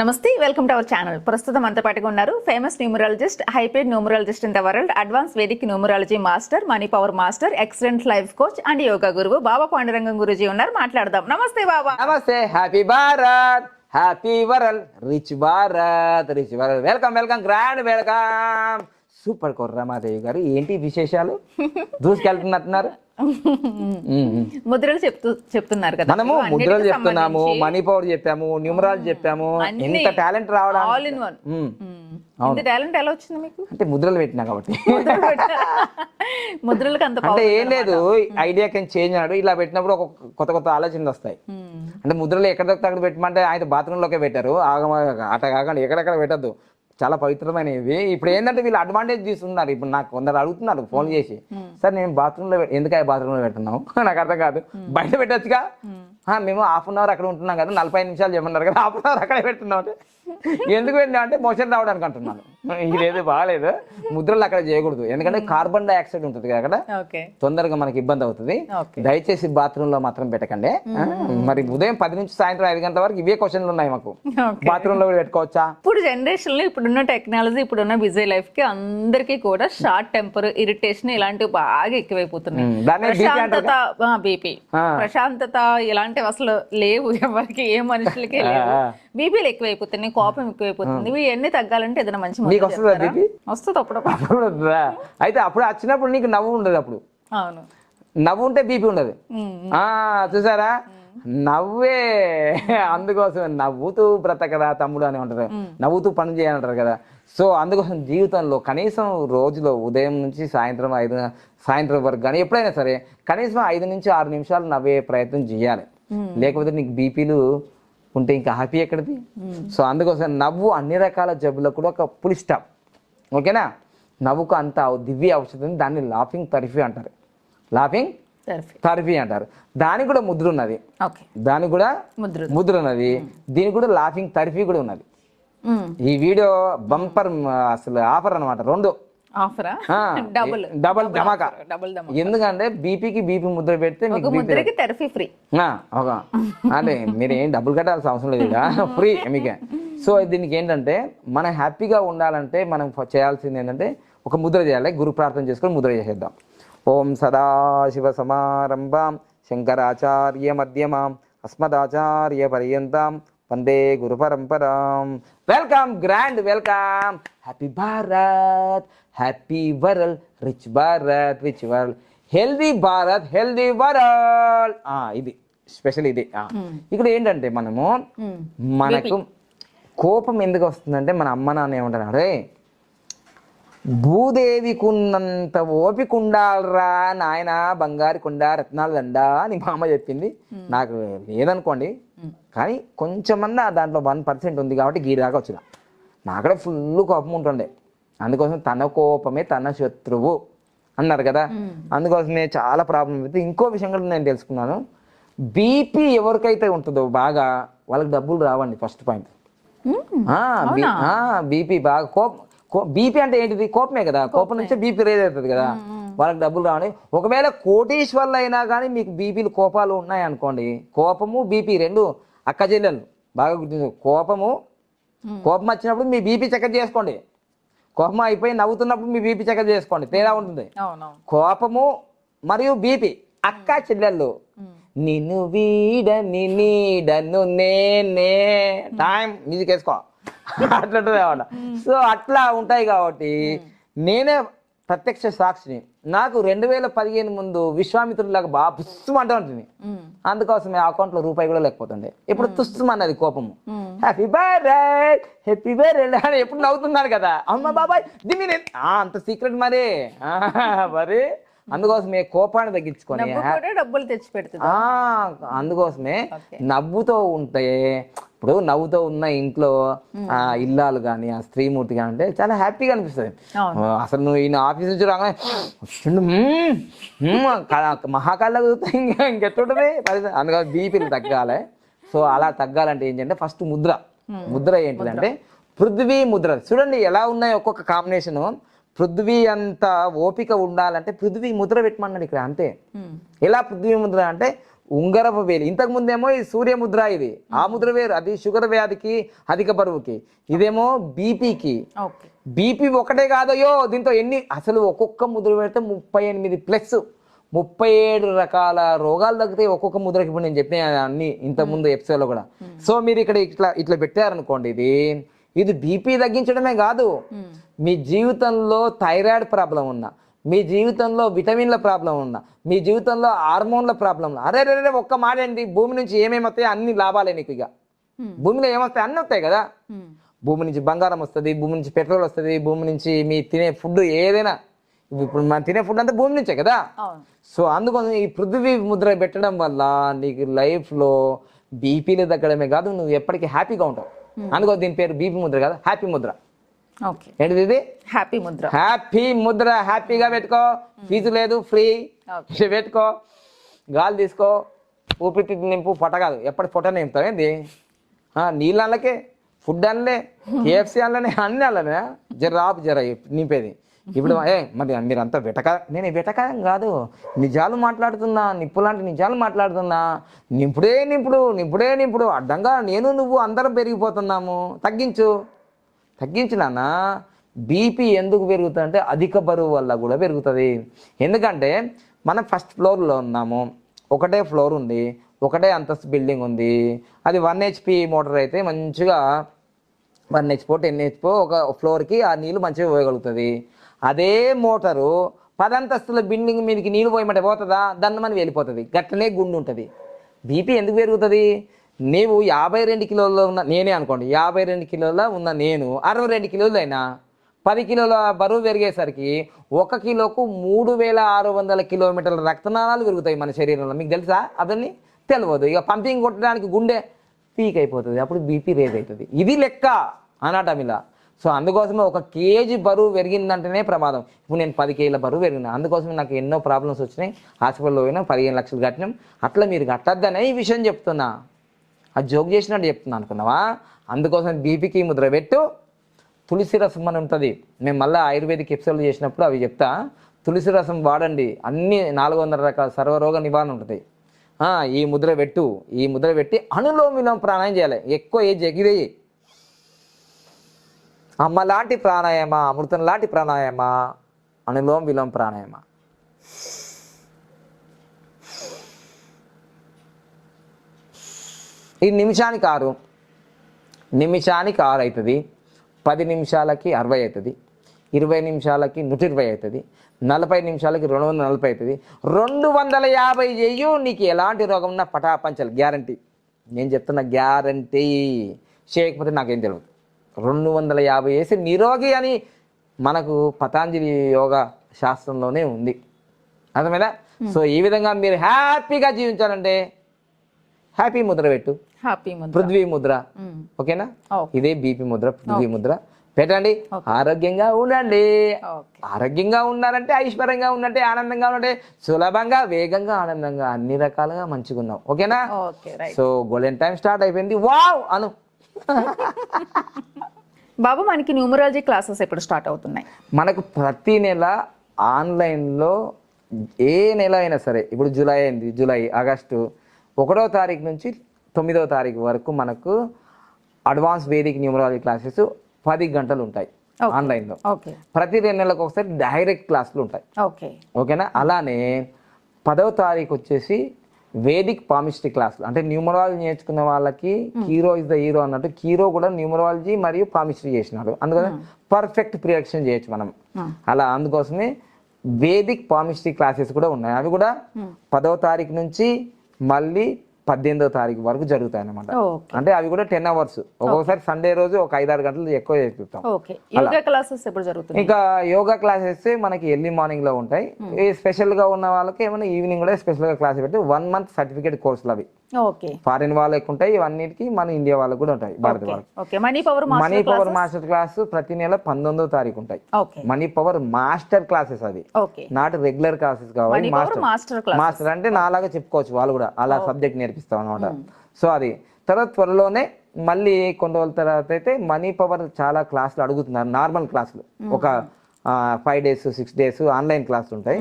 నమస్తే welcome to our channel. ప్రస్తుతం అంత పాటుగా ఉన్నారు famous numerologist high paid numerologist in the world advance Vedic numerology master money power master excellent life coach and yoga గురువు బాబా పాండురంగం గురుజీ ఉన్నారు. మాట్లాడదాం. నమస్తే బాబా. నమస్తే happy Bharat happy world rich Bharat rich world welcome welcome grand welcome. Super Korramadevi గారు. ఏంటి విశేషాలు? దూసుకెళ్తున్నట్టున్నారు? ముద్రలు చెప్తూ చెప్తున్నారు కదా. మనము ముద్రలు చెప్తున్నాము మనీ పవర్ చెప్పాము న్యూమరాలజీ చెప్పాము ఎంత టాలెంట్ ఆల్ రావడానికి ఇన్ వన్. ఇంత టాలెంట్ ఎలా వచ్చింది మీకు? అంటే ముద్రలు పెట్టినా కాబట్టి. ముద్రలు పెట్టారా? ముద్రలకు అంత అంటే ఏం లేదు ఐడియా కెన్ చేంజ్ అన్నాడు ఇలా పెట్టినప్పుడు ఒక కొత్త కొత్త ఆలోచనలు వస్తాయి. అంటే ముద్రలు ఎక్కడ అక్కడ పెట్టమంటే ఆయన బాత్రూంలోకే పెట్టారు. ఆగమ అట కాకుండా ఎక్కడెక్కడ పెట్టద్దు. చాలా పవిత్రమైనవి. ఇప్పుడు ఏంటంటే వీళ్ళు అడ్వాంటేజ్ తీసుకున్నారు. ఇప్పుడు నాకు కొందరు అడుగుతున్నారు ఫోన్ చేసి సార్ నేను బాత్రూంలో ఎందుకు బాత్రూంలో పెట్టున్నావు నాకు అర్థం కాదు. బయట పెట్టొచ్చుగా? "ఆ, మేము హాఫ్ అన్ అవర్ అక్కడ ఉంటున్నాం కదా నలభై నిమిషాలు చెప్పన్నారు కదా హాఫ్ అన్ అవర్ అక్కడే పెడుతున్నాం అంటే ఎందుకు పెట్టినా అంటే మోషన్ రావడానికి అంటున్నాను ఇది లేదు బాగాలేదు. ముద్రలు అక్కడ చేయకూడదు. ఎందుకంటే కార్బన్ డైఆక్సైడ్ ఉంటుంది అక్కడ. తొందరగా మనకి ఇబ్బంది అవుతుంది. దయచేసి బాత్రూమ్లో మాత్రం పెట్టకండి. మరి ఉదయం పది నుంచి సాయంత్రం ఐదు గంటల వరకు ఇవే క్వశ్చన్లు ఉన్నాయి మాకు. బాత్రూమ్లో కూడా పెట్టుకోవచ్చా? ఇప్పుడు జనరేషన్లో ఇప్పుడున్న టెక్నాలజీ ఇప్పుడున్న బిజీ లైఫ్కి అందరికీ కూడా షార్ట్ టెంపర్ ఇరిటేషన్ ఇలాంటివి బాగా ఎక్కువైపోతున్నాయి. ప్రశాంతత బీపీ. ప్రశాంతత ఇలాంటివి అసలు లేవు. ఎవరికి ఏ మనుషులకే లేవు. బీపీలు ఎక్కువైపోతున్నాయి కోపం ఎక్కువైపోతుంది. ఇవన్నీ తగ్గాలంటే ఏదైనా మంచి నీకు వస్తుందా? BP? వస్తుంది అప్పుడు అప్పుడు వద్దురా. అయితే అప్పుడు వచ్చినప్పుడు నీకు నవ్వు ఉండదు అప్పుడు. అవును. నవ్వు ఉంటే బీపీ ఉండదు. చూసారా? నవ్వే అందుకోసం నవ్వుతూ బ్రతకరా తమ్ముడు అని ఉంటారు నవ్వుతూ పని చేయాలంటారు కదా. సో అందుకోసం జీవితంలో కనీసం రోజులో ఉదయం నుంచి సాయంత్రం ఐదు సాయంత్రం వరకు కానీ ఎప్పుడైనా సరే కనీసం ఐదు నుంచి ఆరు నిమిషాలు నవ్వే ప్రయత్నం చేయాలి. లేకపోతే నీకు బీపీలు ఉంటే ఇంకా హ్యాపీ ఎక్కడిది? సో అందుకోసం నవ్వు అన్ని రకాల జబ్బులకు కూడా ఒక పులి స్టాప్ ఓకేనా? నవ్వుకు అంత దివ్య ఔషధం దాన్ని లాఫింగ్ థెరపీ అంటారు. లాఫింగ్ థెరపీ థెరపీ అంటారు. దానికి కూడా ముద్ర ఉన్నది. దానికి కూడా ముద్ర ముద్ర ఉన్నది. దీనికి కూడా లాఫింగ్ థెరపీ కూడా ఉన్నది. ఉమ్, ఈ వీడియో బంపర్ అసలు ఆఫర్ అన్నమాట. రెండు. ఆఫరా? డబుల్. డబల్ ధమాకా. డబుల్ దమ్ ఎందుకంటే బీపీకి బీపీ ముద్ర పెడితే మీకు ముద్రకి థెరపీ ఫ్రీ. ఒక అంటే మీరు ఏం డబ్బులు కట్టాల్సిన అవసరం లేదు ఇక ఫ్రీ మీకే సో దీనికి ఏంటంటే మనం హ్యాపీగా ఉండాలంటే మనం చేయాల్సింది ఏంటంటే ఒక ముద్ర చేయాలి. గురు ప్రార్థన చేసుకొని ముద్ర చేసేద్దాం. ఓం సదాశివ సమారంభాం. శంకరాచార్య మధ్యమాం. అస్మదాచార్య పర్యంతం. వందే గురు పరంపరాం. Welcome grand welcome happy Bharat happy world rich Bharat rich world healthy Bharat healthy world ఇది స్పెషల్ ఇది. ఆ. ఇక్కడ ఏంటంటే మనము ఉమ్, మనకు కోపం ఎందుకు వస్తుందంటే మన అమ్మ నాన్న ఏమంటారు అరే భూదేవికి ఉన్నంత ఓపిక ఉండాలరా నాయన బంగారు కొండ రత్నాలు దండ అని మా అమ్మ చెప్పింది. నాకు లేదనుకోండి. కానీ కొంచెమన్నా దాంట్లో వన్ పర్సెంట్ ఉంది కాబట్టి గీ దాకా వచ్చిన. నాకడే ఫుల్ కోపం ఉంటుండే. అందుకోసం తన కోపమే తన శత్రువు అన్నారు కదా. అందుకోసమే చాలా ప్రాబ్లం అయితే ఇంకో విషయం కూడా నేను తెలుసుకున్నాను. బీపీ ఎవరికైతే ఉంటుందో బాగా వాళ్ళకి డబ్బులు రావండి ఫస్ట్ పాయింట్. బీపీ బాగా కోపం బీపీ అంటే ఏంటిది? కోపమే కదా. కోపం నుంచే బీపీ రేజ్ అవుతుంది కదా. వాళ్ళకి డబ్బులు రావని. ఒకవేళ కోటీశ్వర్లు అయినా కానీ మీకు బీపీలు కోపాలు ఉన్నాయి అనుకోండి కోపము బీపీ రెండు అక్క చెల్లెలు. బాగా గుర్తుంచు కోపము కోపం వచ్చినప్పుడు మీ బీపీ చెకప్ చేసుకోండి. కోపం అయిపోయి నవ్వుతున్నప్పుడు మీ బీపీ చెకప్ చేసుకోండి. తేడా ఉంటుంది. కోపము మరియు బీపీ అక్క చెల్లెళ్ళు. నిన్ను వీడని నీడను నేనే టైం మ్యూజిక్ వేసుకో. అట్లా ఉంటుంది అన్నమాట సో అట్లా ఉంటాయి కాబట్టి నేనే ప్రత్యక్ష సాక్షిని. నాకు రెండు వేల పదిహేను ముందు విశ్వామిత్రుడిలాగా బాగా పుస్తకం అంటూ ఉంటుంది. ఉమ్, అందుకోసమే ఆ అకౌంట్లో రూపాయి కూడా లేకపోతుండే. ఇప్పుడు తుస్తం అన్నది కోపము. హ్యాపీ బర్త్డే హ్యాపీ బర్త్డే అని ఎప్పుడు నవ్వుతున్నాను కదా. అమ్మ బాబాయ్ దిమ్మి నేను ఆ, అంత సీక్రెట్ మరి. మరి? అందుకోసమే కోపాన్ని తగ్గించుకొని. డబ్బులు తెచ్చి పెడుతుంది అందుకోసమే. నవ్వుతో ఉంటే ఇప్పుడు నవ్వుతో ఉన్న ఇంట్లో ఆ ఇల్లాలు కానీ ఆ స్త్రీమూర్తి కానీ అంటే చాలా హ్యాపీగా అనిపిస్తుంది. అసలు నువ్వు ఈయన ఆఫీస్ నుంచి రాగానే మహాకాళ్ళ ఇంకా ఇంకెట్టుంటది. అందుకని బీపీలు తగ్గాలి. సో అలా తగ్గాలంటే ఏంటంటే ఫస్ట్ ముద్ర. ముద్ర ఏంటిదంటే పృథ్వీ ముద్ర. చూడండి ఎలా ఉన్నాయి ఒక్కొక్క కాంబినేషన్. పృథ్వీ అంత ఓపిక ఉండాలంటే పృథ్వీ ముద్ర పెట్టమన్నాడు ఇక్కడ అంతే. ఎలా పృథ్వీ ముద్ర అంటే ఉంగరపు వేలి. ఇంతకు ముందేమో ఈ సూర్య ముద్ర ఇది. ఆ ముద్ర వేరు అది షుగర్ వ్యాధికి అధిక బరువుకి. ఇదేమో బీపీకి. బీపీ ఒకటే కాదయ్యో దీంతో ఎన్ని అసలు ఒక్కొక్క ముద్ర పెడితే ముప్పై ఎనిమిది ప్లస్. ముప్పై ఏడు రకాల రోగాలు తగ్గితే ఒక్కొక్క ముద్రకి. ఇప్పుడు నేను చెప్పిన అన్ని ఇంత ముందు ఎపిసోడ్లో కూడా. సో మీరు ఇక్కడ ఇట్లా ఇట్లా పెట్టారనుకోండి ఇది ఇది బీపీ తగ్గించడమే కాదు. మీ జీవితంలో థైరాయిడ్ ప్రాబ్లం ఉన్నా మీ జీవితంలో విటమిన్ల ప్రాబ్లం ఉన్నా మీ జీవితంలో హార్మోన్ల ప్రాబ్లం ఉన్నా అరే రే రే, ఒక్క మాట ఏంటి? భూమి నుంచి ఏమేమి వస్తాయో అన్ని లాభాలే నీకు ఇక. భూమిలో ఏమొస్తాయి అన్నీ వస్తాయి కదా. భూమి నుంచి బంగారం వస్తుంది భూమి నుంచి పెట్రోల్ వస్తుంది భూమి నుంచి మీ తినే ఫుడ్ ఏదైనా. ఇప్పుడు మనం తినే ఫుడ్ అంతా భూమి నుంచే కదా. సో అందుకోసం ఈ పృథ్వీ ముద్ర పెట్టడం వల్ల నీకు లైఫ్లో బీపీలు తగ్గడమే కాదు నువ్వు ఎప్పటికీ హ్యాపీగా ఉంటావు. అందుకో దీని పేరు బీపీ ముద్ర కదా హ్యాపీ ముద్ర. ఏంటిది ఇది? హ్యాపీ ముద్ర. హ్యాపీ ముద్ర హ్యాపీగా పెట్టుకో. ఫీజు లేదు ఫ్రీ. పెట్టుకో. గాలి తీసుకో. ఊపిరి నింపు పొట్ట కాదు. ఎప్పటి పొట్ట నింపుతావు ఏంది? ఆ, నీళ్ళు అనలకే ఫుడ్ అనలే కేఎఫ్సీ అనలనే అన్ని అనలనే జర ఆపు జర నింపేది. ఇప్పుడు ఏ మరి మీరంతా వెటక నేను వెటకాయం కాదు. నిజాలు మాట్లాడుతున్నా నిప్పు లాంటి నిజాలు మాట్లాడుతున్నా. నింపుడే నింపుడు నింపుడే నింపుడు. అడ్డంగా నేను నువ్వు అందరం పెరిగిపోతున్నాము. తగ్గించు. తగ్గించు నాన్న. బీపీ ఎందుకు పెరుగుతుంది అంటే అధిక బరువు వల్ల కూడా పెరుగుతుంది. ఎందుకంటే మనం ఫస్ట్ ఫ్లోర్లో ఉన్నాము. ఒకటే ఫ్లోర్ ఉంది. ఒకటే అంతస్తు బిల్డింగ్ ఉంది. అది వన్ హెచ్పి మోటార్ అయితే మంచిగా వన్ హెచ్పో టెన్ హెచ్పో ఒక ఫ్లోర్కి ఆ నీళ్ళు మంచిగా పోయగలుగుతుంది. అదే మోటారు పదంతస్తుల బిల్డింగ్ మీదకి నీళ్ళు పోయమంటే పోతుందా? దండమని వెళ్ళిపోతుంది. గట్లనే గుండు ఉంటుంది. బీపీ ఎందుకు పెరుగుతుంది? నీవు యాభై రెండు కిలోల్లో ఉన్న నేనే అనుకోండి. యాభై రెండు కిలోల ఉన్న నేను అరవై రెండు కిలోలు అయినా పది కిలోల బరువు పెరిగేసరికి ఒక కిలోకు మూడు వేల ఆరు వందల కిలోమీటర్ల రక్తనాళాలు పెరుగుతాయి మన శరీరంలో. మీకు తెలుసా? అదన్నీ తెలియదు. ఇక పంపింగ్ కొట్టడానికి గుండె పీక్ అయిపోతుంది. అప్పుడు బీపీ రేజ్ అవుతుంది. ఇది లెక్క అనాటమిలా. సో అందుకోసమే ఒక కేజీ బరువు పెరిగిందంటేనే ప్రమాదం. ఇప్పుడు నేను పది కేజీల బరువు పెరిగిన అందుకోసమే నాకు ఎన్నో ప్రాబ్లమ్స్ వచ్చినాయి. హాస్పిటల్లో పోయినా పదిహేను లక్షలు కట్టినాం. అట్లా మీరు కట్టద్దనే ఈ విషయం చెప్తున్నా. అది జోక్ చేసినట్టు చెప్తున్నా అనుకున్నావా? అందుకోసం బీపీకి ముద్ర పెట్టు. తులసి రసం అని ఉంటుంది. మేము మళ్ళీ ఆయుర్వేదిక్ ఎపిసోడ్ చేసినప్పుడు అవి చెప్తా. తులసి రసం వాడండి. అన్ని నాలుగు వందల రకాల సర్వరోగ నివారణ ఉంటుంది. ఈ ముద్ర పెట్టు. ఈ ముద్ర పెట్టి అనులోమిలో ప్రాణాయం చేయాలి. ఎక్కువ ఏ జగిరేయి అమ్మ లాంటి ప్రాణాయామ? అమృతం లాంటి ప్రాణాయామ? అనులోమ విలోమ ప్రాణాయామ? ఈ నిమిషానికి ఆరు. నిమిషానికి ఆరు అవుతుంది పది నిమిషాలకి అరవై అవుతుంది ఇరవై నిమిషాలకి నూట ఇరవై అవుతుంది నలభై నిమిషాలకి రెండు వందల నలభై అవుతుంది రెండు వందల యాభై చెయ్యు నీకు ఎలాంటి రోగం ఉన్నా పటాపంచాలి గ్యారంటీ. నేను చెప్తున్న గ్యారంటీ. చేయకపోతే నాకేం తెలియదు రెండు వందల యాభై వేసి నిరోగి అని మనకు పతాంజలి యోగా శాస్త్రంలోనే ఉంది. అర్థమైనా సో ఈ విధంగా మీరు హ్యాపీగా జీవించాలంటే హ్యాపీ ముద్ర పెట్టు. హ్యాపీ ముద్ర. పృథ్వీ ముద్ర. మ్మ్. ఓకేనా? ఓకే. ఇదే బీపీ ముద్ర పృథ్వీ ముద్ర. పెట్టండి. ఆరోగ్యంగా ఉండండి. ఆరోగ్యంగా ఉన్నారంటే ఐశ్వర్యంగా ఉన్నట్టే ఆనందంగా ఉన్నట్టే సులభంగా వేగంగా ఆనందంగా అన్ని రకాలుగా మంచిగా ఉన్నాం ఓకేనా సో గోల్డెన్ టైం స్టార్ట్ అయిపోయింది. వావ్! అను. బాబు మనకి న్యూమరాలజీ క్లాసెస్ ఎప్పుడు స్టార్ట్ అవుతున్నాయి? మనకు ప్రతి నెల ఆన్లైన్లో ఏ నెల అయినా సరే ఇప్పుడు జూలై అయింది జూలై ఆగస్టు ఒకటో తారీఖు నుంచి తొమ్మిదవ తారీఖు వరకు మనకు అడ్వాన్స్ వేదిక్ న్యూమరాలజీ క్లాసెస్ పది గంటలు ఉంటాయి ఆన్లైన్లో. ఓకే. ప్రతి రెండు నెలలకు ఒకసారి డైరెక్ట్ క్లాసులు ఉంటాయి. ఓకే. ఓకేనా? అలానే పదవ తారీఖు వచ్చేసి వేదిక్ పామిస్ట్రీ క్లాసులు అంటే న్యూమరాలజీ నేర్చుకున్న వాళ్ళకి కీరో ఇస్ ద హీరో అన్నట్టు కీరో కూడా న్యూమరాలజీ మరియు పామిస్ట్రీ చేసినాడు అందుకని పర్ఫెక్ట్ ప్రియాక్షన్ చేయొచ్చు మనం. అలా అందుకోసమే వేదిక్ పామిస్ట్రీ క్లాసెస్ కూడా ఉన్నాయి. అవి కూడా పదవ తారీఖు నుంచి మళ్ళీ పద్దెనిమిదవ తారీఖు వరకు జరుగుతాయి అన్నమాట ఓకే. అంటే అవి కూడా టెన్ అవర్స్. ఒక్కొక్కసారి సండే రోజు ఒక ఐదారు గంటలు ఎక్కువ చేపిస్తాం. ఇంకా యోగా క్లాసెస్ మనకి ఎర్లీ మార్నింగ్లో ఉంటాయి. స్పెషల్గా ఉన్న వాళ్ళకి ఏమైనా ఈవినింగ్ కూడా స్పెషల్గా క్లాస్ పెట్టి వన్ మంత్ సర్టిఫికేట్ కోర్సులు అవి. ఫారిన్ వాళ్ళకి ఉంటాయి ఇవన్నిటికి మన ఇండియా వాళ్ళకి కూడా ఉంటాయి భారత వాళ్ళకి. Money power money master power master class ప్రతి నెల పంతొమ్మిదో తారీఖు ఉంటాయి. మనీ పవర్ మాస్టర్ క్లాసెస్ అది నాట్ రెగ్యులర్ క్లాసెస్ కావాలి మాస్టర్. మాస్టర్ అంటే నాలాగా చెప్పుకోవచ్చు వాళ్ళు కూడా అలా సబ్జెక్ట్ నేర్పిస్తాం అనమాట సో అది తర్వాత త్వరలోనే మళ్ళీ కొన్ని రోజుల తర్వాత అయితే మనీ పవర్ చాలా క్లాసులు అడుగుతున్నారు నార్మల్ క్లాసులు. ఒక five days six days online class ఉంటాయి.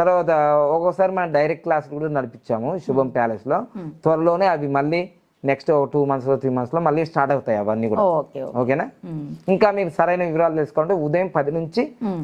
తర్వాత ఒక్కోసారి మనం డైరెక్ట్ క్లాస్ కూడా నడిపించాము శుభం ప్యాలెస్లో త్వరలోనే అవి మళ్ళీ నెక్స్ట్ ఒక టూ మంత్స్ త్రీ మంత్స్లో మళ్ళీ స్టార్ట్ అవుతాయి అవన్నీ కూడా. ఓకే ఓకేనా? ఇంకా మీరు సరైన వివరాలు తెలుసుకుంటే ఉదయం పది నుంచి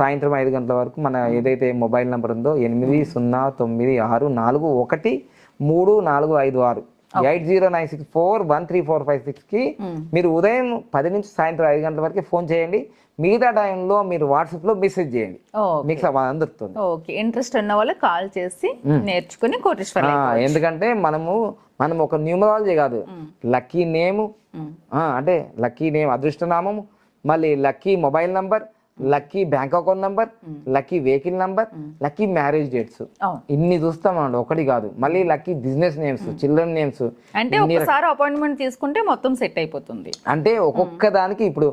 సాయంత్రం ఐదు గంటల వరకు మన ఏదైతే మొబైల్ నెంబర్ ఉందో ఎనిమిది సున్నా తొమ్మిది ఆరు నాలుగు ఒకటి మూడు నాలుగు ఐదు ఆరు. Eight zero nine six four one three four five సిక్స్కి మీరు ఉదయం పది నుంచి సాయంత్రం ఐదు గంటల వరకు ఫోన్ చేయండి. మిగతా టైంలో మీరు వాట్సాప్లో మెసేజ్ చేయండి. మీకు సమాధానం దొరుకుతుంది. ఓకే. ఇంట్రెస్ట్ ఉన్న వాళ్ళు కాల్ చేసి నేర్చుకుని కోటేశ్వర ఎందుకంటే మనము మనం ఒక న్యూమరాలజీ కాదు. Lucky name. అంటే లక్కీ నేమ్ అదృష్టనామము మళ్ళీ lucky mobile number lucky bank account number lucky vehicle number lucky marriage dates ఇన్ని చూస్తామండి ఒకటి కాదు. మళ్ళీ lucky business names children names అంటే ఒక్కసారి అపాయింట్మెంట్ తీసుకుంటే మొత్తం సెట్ అయిపోతుంది. అంటే ఒక్కొక్క దానికి ఇప్పుడు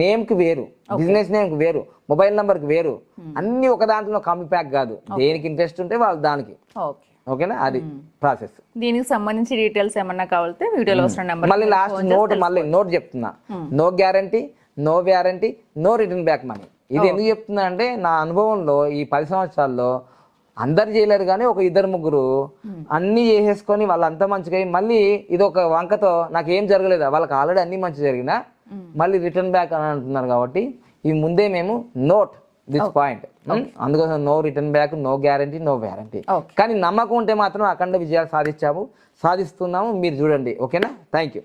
నేమ్కి వేరు బిజినెస్ నేమ్కి వేరు మొబైల్ నంబర్కి వేరు అన్ని ఒక దాంట్లో కాంబి ప్యాక్ కాదు. దేనికి ఇంట్రెస్ట్ ఉంటే వాళ్ళు దానికి. ఓకే ఓకేనా అది ప్రాసెస్ దీనికి సంబంధించి డీటెయిల్స్ ఏమన్నా కావాలితే వీడియోలో వస్తున్న నెంబర్ మళ్ళీ లాస్ట్ నోట్ మళ్ళీ నోట్ చెప్తున్నా. No guarantee no warranty no return back money. ఇది ఎందుకు చెప్తున్నా అంటే నా అనుభవంలో ఈ పది సంవత్సరాల్లో అందరు చేయలేరు కానీ ఒక ఇద్దరు ముగ్గురు అన్ని చేసేసుకొని వాళ్ళంతా మంచిగా మళ్ళీ ఇది ఒక వంకతో నాకు ఏం జరగలేదు? వాళ్ళకి ఆల్రెడీ అన్ని మంచి జరిగినా మళ్ళీ రిటర్న్ బ్యాక్ అని అంటున్నారు కాబట్టి ఈ ముందే మేము నోట్ దిస్ పాయింట్. అందుకోసం no return back no guarantee no warranty. కానీ నమ్మకం ఉంటే మాత్రం అఖండ విజయాలు సాధించాము సాధిస్తున్నాము. మీరు చూడండి ఓకేనా? Thank you